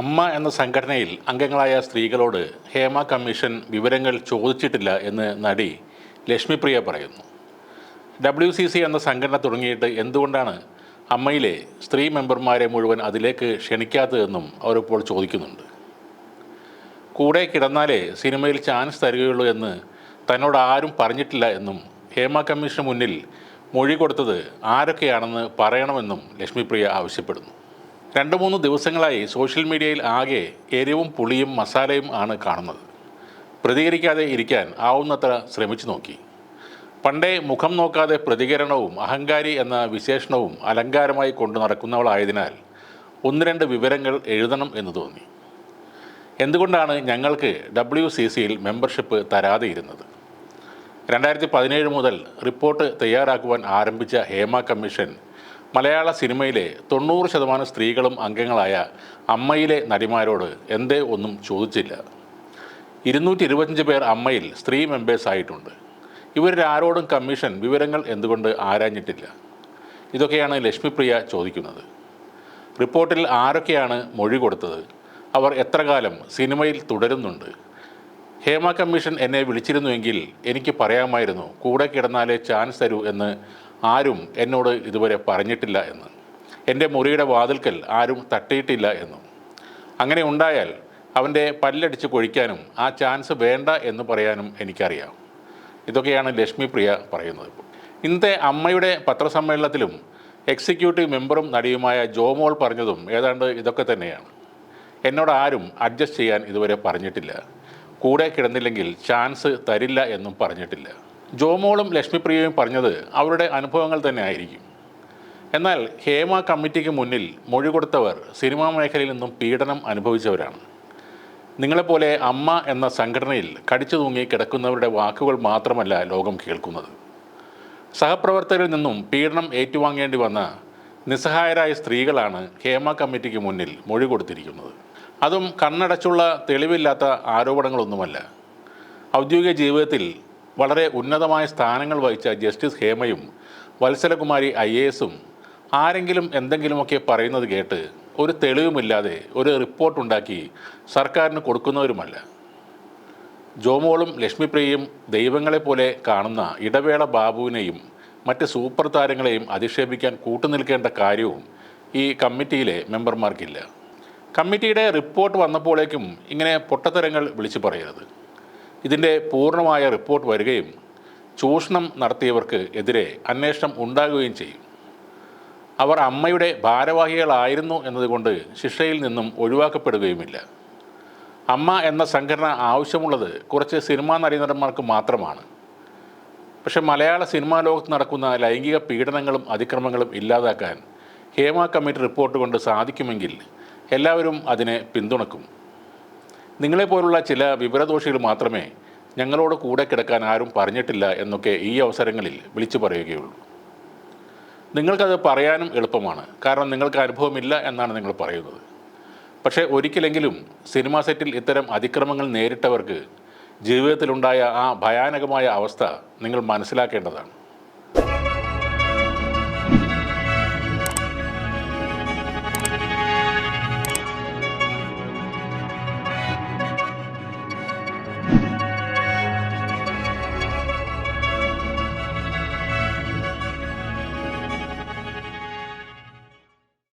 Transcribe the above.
അമ്മ എന്ന സംഘടനയിൽ അംഗങ്ങളായ സ്ത്രീകളോട് ഹേമ കമ്മീഷൻ വിവരങ്ങൾ ചോദിച്ചിട്ടില്ല എന്ന് നടി ലക്ഷ്മിപ്രിയ പറയുന്നു. ഡബ്ല്യു സി സി എന്ന സംഘടന തുടങ്ങിയിട്ട് എന്തുകൊണ്ടാണ് അമ്മയിലെ സ്ത്രീ മെമ്പർമാരെ മുഴുവൻ അതിലേക്ക് ക്ഷണിക്കാത്തതെന്നും അവരിപ്പോൾ ചോദിക്കുന്നുണ്ട്. കൂടെ കിടന്നാലേ സിനിമയിൽ ചാൻസ് തരികയുള്ളൂ എന്ന് തന്നോട് ആരും പറഞ്ഞിട്ടില്ല എന്നും ഹേമ കമ്മീഷന് മുന്നിൽ മൊഴി കൊടുത്തത് ആരൊക്കെയാണെന്ന് പറയണമെന്നും ലക്ഷ്മിപ്രിയ ആവശ്യപ്പെടുന്നു. രണ്ട് മൂന്ന് ദിവസങ്ങളായി സോഷ്യൽ മീഡിയയിൽ ആകെ എരിവും പുളിയും മസാലയും ആണ് കാണുന്നത്. പ്രതികരിക്കാതെ ഇരിക്കാൻ ആവുന്നത്ര ശ്രമിച്ചു നോക്കി. പണ്ടേ മുഖം നോക്കാതെ പ്രതികരണവും അഹങ്കാരി എന്ന വിശേഷണവും അലങ്കാരമായി കൊണ്ടു നടക്കുന്നവളായതിനാൽ ഒന്ന് രണ്ട് വിവരങ്ങൾ എഴുതണം എന്ന് തോന്നി. എന്തുകൊണ്ടാണ് ഞങ്ങൾക്ക് ഡബ്ല്യു സി സിയിൽ മെമ്പർഷിപ്പ് തരാതെ ഇരുന്നത്? രണ്ടായിരത്തി പതിനേഴ് മുതൽ റിപ്പോർട്ട് തയ്യാറാക്കുവാൻ ആരംഭിച്ച ഹേമ കമ്മീഷൻ മലയാള സിനിമയിലെ തൊണ്ണൂറ് ശതമാനം സ്ത്രീകളും അംഗങ്ങളായ അമ്മയിലെ നടിമാരോട് എന്തേ ഒന്നും ചോദിച്ചില്ല. ഇരുന്നൂറ്റി ഇരുപത്തഞ്ച് പേർ അമ്മയിൽ സ്ത്രീ മെമ്പേഴ്സ് ആയിട്ടുണ്ട്. ഇവരിൽ ആരോടും കമ്മീഷൻ വിവരങ്ങൾ എന്തുകൊണ്ട് ആരാഞ്ഞിട്ടില്ല? ഇതൊക്കെയാണ് ലക്ഷ്മിപ്രിയ ചോദിക്കുന്നത്. റിപ്പോർട്ടിൽ ആരൊക്കെയാണ് മൊഴി കൊടുത്തത്? അവർ എത്ര കാലം സിനിമയിൽ തുടരുന്നുണ്ട്? ഹേമ കമ്മീഷൻ എന്നെ വിളിച്ചിരുന്നുവെങ്കിൽ എനിക്ക് പറയാമായിരുന്നു കൂടെ കിടന്നാലേ ചാൻസ് തരൂ എന്ന് ആരും എന്നോട് ഇതുവരെ പറഞ്ഞിട്ടില്ല എന്ന്. എന്റെ മുറിയുടെ വാതിൽക്കൽ ആരും തട്ടിയിട്ടില്ല എന്നും. അങ്ങനെ ഉണ്ടായാൽ അവന്റെ പല്ലടിച്ച് കൊഴിക്കാനും ആ ചാൻസ് വേണ്ട എന്ന് പറയാനും എനിക്കറിയാം. ഇതൊക്കെയാണ് ലക്ഷ്മി പ്രിയ പറയുന്നത്. ഇന്നത്തെ അമ്മയുടെ പത്രസമ്മേളനത്തിലും എക്സിക്യൂട്ടീവ് മെമ്പറും നടിയുമായ ജോമോൾ പറഞ്ഞതും ഏതാണ്ട് ഇതൊക്കെ തന്നെയാണ്. എന്നോട് ആരും അഡ്ജസ്റ്റ് ചെയ്യാൻ ഇതുവരെ പറഞ്ഞിട്ടില്ല. കൂടെ കിടന്നില്ലെങ്കിൽ ചാൻസ് തരില്ല എന്നും പറഞ്ഞിട്ടില്ല. ജോമോളും ലക്ഷ്മിപ്രിയയും പറഞ്ഞത് അവരുടെ അനുഭവങ്ങൾ തന്നെ ആയിരിക്കും. എന്നാൽ ഹേമ കമ്മിറ്റിക്ക് മുന്നിൽ മൊഴി കൊടുത്തവർ സിനിമാ മേഖലയിൽ നിന്നും പീഡനം അനുഭവിച്ചവരാണ്. നിങ്ങളെപ്പോലെ അമ്മ എന്ന സംഘടനയിൽ കടിച്ചു തൂങ്ങി കിടക്കുന്നവരുടെ വാക്കുകൾ മാത്രമല്ല ലോകം കേൾക്കുന്നത്. സഹപ്രവർത്തകരിൽ നിന്നും പീഡനം ഏറ്റുവാങ്ങേണ്ടി വന്ന നിസ്സഹായരായ സ്ത്രീകളാണ് ഹേമ കമ്മിറ്റിക്ക് മുന്നിൽ മൊഴി കൊടുത്തിരിക്കുന്നത്. അതും കണ്ണടച്ചുള്ള തെളിവില്ലാത്ത ആരോപണങ്ങളൊന്നുമല്ല. ഔദ്യോഗിക ജീവിതത്തിൽ വളരെ ഉന്നതമായ സ്ഥാനങ്ങൾ വഹിച്ച ജസ്റ്റിസ് ഹേമയും വത്സലകുമാരി ഐ എ എസും ആരെങ്കിലും എന്തെങ്കിലുമൊക്കെ പറയുന്നത് കേട്ട് ഒരു തെളിവുമില്ലാതെ ഒരു റിപ്പോർട്ടുണ്ടാക്കി സർക്കാരിന് കൊടുക്കുന്നവരുമല്ല. ജോമോളും ലക്ഷ്മിപ്രിയയും ദൈവങ്ങളെപ്പോലെ കാണുന്ന ഇടവേള ബാബുവിനെയും മറ്റ് സൂപ്പർ താരങ്ങളെയും അധിക്ഷേപിക്കാൻ കൂട്ടുനിൽക്കേണ്ട കാര്യവും ഈ കമ്മിറ്റിയിലെ മെമ്പർമാർക്കില്ല. കമ്മിറ്റിയുടെ റിപ്പോർട്ട് വന്നപ്പോഴേക്കും ഇങ്ങനെ പൊട്ടത്തരങ്ങൾ വിളിച്ചു പറയരുത്. ഇതിന്റെ പൂർണമായ റിപ്പോർട്ട് വരികയും ചൂഷണം നടത്തിയവർക്ക് എതിരെ അന്വേഷണം ഉണ്ടാകുകയും ചെയ്യും. അവർ അമ്മയുടെ ഭാരവാഹികളായിരുന്നു എന്നതുകൊണ്ട് ശിക്ഷയിൽ നിന്നും ഒഴിവാക്കപ്പെടുകയുമില്ല. അമ്മ എന്ന സംഘടന ആവശ്യമുള്ളത് കുറച്ച് സിനിമാ നടീനടന്മാർക്ക് മാത്രമാണ്. പക്ഷെ മലയാള സിനിമാ ലോകത്ത് നടക്കുന്ന ലൈംഗിക പീഡനങ്ങളും അതിക്രമങ്ങളും ഇല്ലാതാക്കാൻ ഹേമ കമ്മിറ്റി റിപ്പോർട്ട് കൊണ്ട് സാധിക്കുമെങ്കിൽ എല്ലാവരും അതിനെ പിന്തുണക്കും. നിങ്ങളെപ്പോലുള്ള ചില വിവരദോഷികൾ മാത്രമേ ഞങ്ങളോട് കൂടെ കിടക്കാൻ ആരും പറഞ്ഞിട്ടില്ല എന്നൊക്കെ ഈ അവസരങ്ങളിൽ വിളിച്ചു പറയുകയുള്ളൂ. നിങ്ങൾക്കത് പറയാനും എളുപ്പമാണ്. കാരണം നിങ്ങൾക്ക് അനുഭവമില്ല എന്നാണ് നിങ്ങൾ പറയുന്നത്. പക്ഷേ ഒരിക്കലെങ്കിലും സിനിമാ സെറ്റിൽ ഇത്തരം അതിക്രമങ്ങൾ നേരിട്ടവർക്ക് ജീവിതത്തിലുണ്ടായ ആ ഭയാനകമായ അവസ്ഥ നിങ്ങൾ മനസ്സിലാക്കേണ്ടതാണ്.